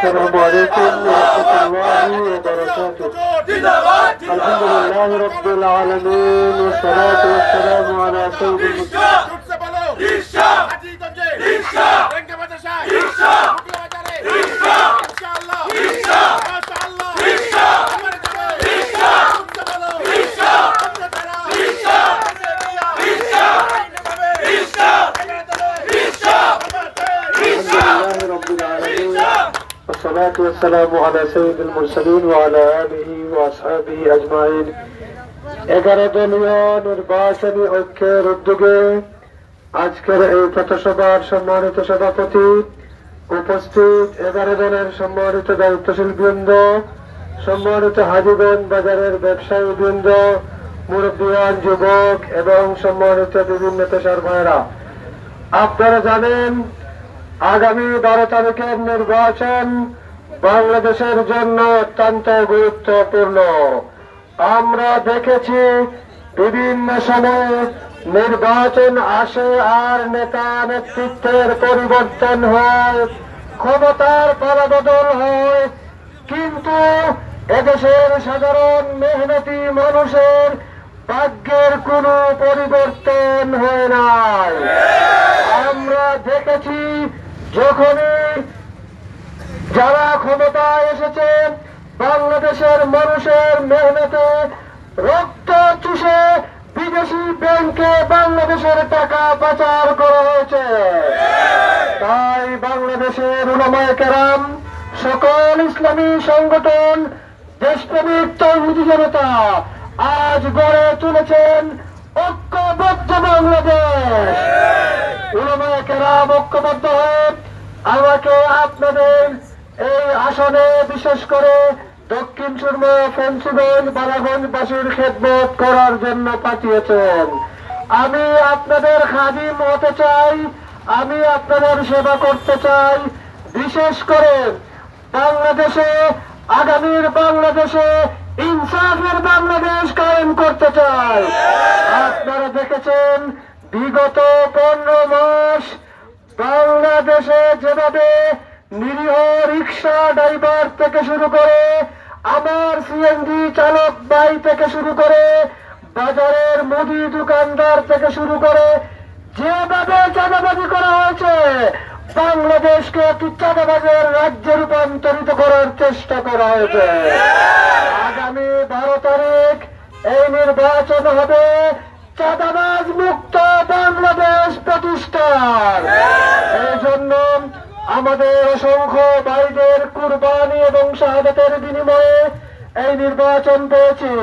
السلام عليكم ورحمة الله وبركاته الحمد لله رب العالمين والصلاة والسلام على سيد المسلمين والصلاة والسلام على سيد المرسلين وعلى آله وأصحابه أجمعين এগারো দলীয় নির্বাচনী ঐক্যের উদ্যোগে আজকের এই পথসভার সম্মানিত সভাপতি উপস্থিত এগারো জনের সম্মানিত দায়িত্বশীল বৃন্দ সম্মানিত হাজিগঞ্জ বাজারের ব্যবসায়ী বৃন্দ মুরব্বিয়ান যুবক এবং সম্মানিত বিভিন্ন পেশার ভাইরা আপনারা জানেন আগামী বারো তারিখের নির্বাচন বাংলাদেশের জন্য অত্যন্ত গুরুত্বপূর্ণ। আমরা দেখেছি বিভিন্ন সময়ে নির্বাচন আসে আর নেতা নেতৃত্বের পরিবর্তন হয়, ক্ষমতার পালাবদল হয়, কিন্তু এদেশের সাধারণ মেহনতি মানুষের ভাগ্যের কোনো পরিবর্তন হয় নাই। আমরা দেখেছি যখনই যারা ক্ষমতায় এসেছে, বাংলাদেশের মানুষের মেহনতে রক্ত চুষে বিদেশি ব্যাংকে বাংলাদেশের টাকা পাচার করা হয়েছে। তাই বাংলাদেশের উলামায়ে কেরাম, সকল ইসলামী সংগঠন, দেশপ্রেমিক তৌহিদি জনতা আজ গড়ে তুলেছেন ঐক্যবদ্ধ বাংলাদেশ। কেরাম ঐক্যবদ্ধ হয়ে আমাকে আপনাদের এই আসনে বিশেষ করে দক্ষিণ সুরমা ফেন্সিগঞ্জ বালাগঞ্জ বাসীর খেদমত করার জন্য পাঠিয়েছেন। আমি আপনাদের খাদিম হতে চাই, আমি আপনাদের সেবা করতে চাই। বিশেষ করে বাংলাদেশে, আগামীর বাংলাদেশে ইনসাফের বাংলাদেশ কায়েম করতে চাই। আপনারা দেখেছেন, বিগত পনেরো মাস বাংলাদেশে যেভাবে নিরীহ রিক্সা ড্রাইভার থেকে শুরু করে আমার সিএনজি চালক ভাই থেকে শুরু করে বাজারের মুদি দোকানদার থেকে শুরু করে যেভাবে চাঁদাবাজি করা হয়েছে বাংলাদেশকে একটি চাঁদাবাজের রাজ্যে রূপান্তরিত করার চেষ্টা করা হয়েছে। আগামী বারো তারিখ এই নির্বাচন হবে। চাঁদাবাজ মুক্ত বাংলাদেশ প্রতিষ্ঠার। এই জন্য আমাদের অসংখ্য ভাইদের কুরবানি এবং শাহাদাতের বিনিময়ে এই নির্বাচন পেয়েছি।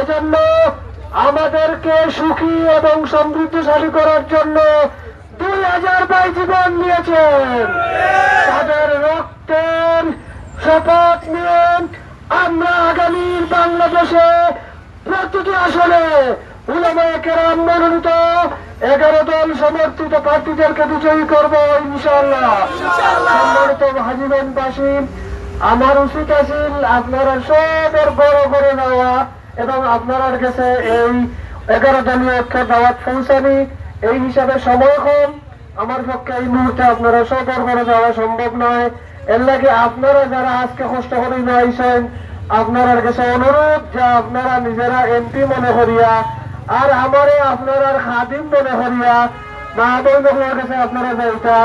এজন্য আমাদেরকে সুখী এবং সমৃদ্ধশালী করার জন্য দুই হাজার ভাই জীবন দিয়েছেন। তাদের রক্তের শপথ নিয়ে আমরা আগামীর বাংলাদেশে প্রতিটি কেরাম মনোনীত এগারো দল সমর্থিত প্রার্থীদেরকে বিজয়ী করব সম্মানিত হাজিগঞ্জবাসী আমার উচিত আছিল আপনারা সবের বড় করে নেওয়া এবং আপনার কাছে এই এগারো দলীয় ঐক্যের দাওয়াত পৌঁছানি। এই হিসাবে সময় কম। আমার পক্ষে এই মুহূর্তে আপনারা সবর করে যাওয়া সম্ভব নয়। এর লাগে আপনারা যারা আজকে কষ্ট করে নাইছেন আপনার কাছে অনুরোধ যে আপনারা নিজেরা এমপি মনে করিয়া আর আমারে আপনার খাদিম মনে করিয়া মা কাছে আপনারা যাইতা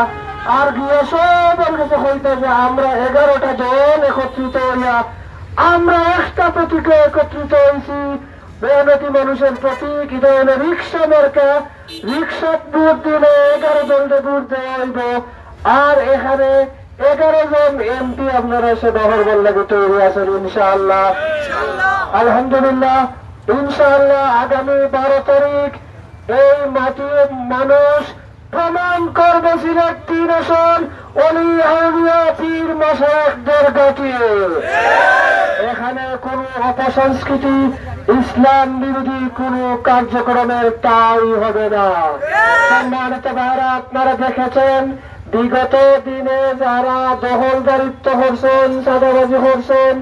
আর গিয়ে সবার কাছে হইতে যে আমরা এগারোটা দল একত্রিত হইয়া আমরা একটা প্রতীকে একত্রিত হয়েছি মেহনতি মানুষের প্রতীক রিক্সা মার্কা রিক্সা ভোট দিলে এগারো ভোট দেওয়া হইব। আর এখানে এগারো জন এমপি আপনারা এসে দখল বললে তৈরি আছেন ইনশাআল্লাহ। আলহামদুলিল্লাহ। ইনশাআল্লাহ আগামী বারো তারিখ এই মাটির মানুষ প্রমাণ করবে সিলেট তিন আসন, অলি আউলিয়া পীর মশাকদের গাটিয়ে এখানে কোন অপসংস্কৃতি, ইসলাম বিরোধী কোন কার্যক্রমের তাই হবে না। সম্মানিত ভাইরা, আপনারা দেখেছেন, বিগত দিনে যারা দখলদারিত্ব করছেন, সাদাবাজি করছেন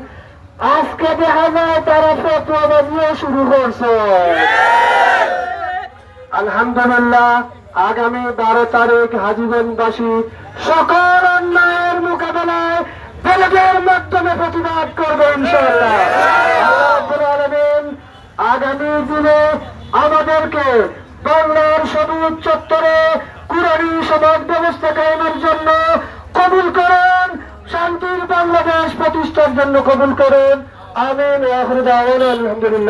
আজকে দেখা যায় তারা ফতোয়াবাজিও শুরু করছে। আলহামদুলিল্লাহ, আগামী বারো তারিখ হাজিগঞ্জবাসী সকল অন্যায়ের মোকাবেলায় ব্যালটের মাধ্যমে প্রতিবাদ করবেন আগামী দিনে আমাদেরকে বাংলার সবুজ চত্বরে কুরানি সমাজ ব্যবস্থাকে প্রতিষ্ঠার জন্য কবুল করেন। আমিন আলহামদুলিল্লাহ।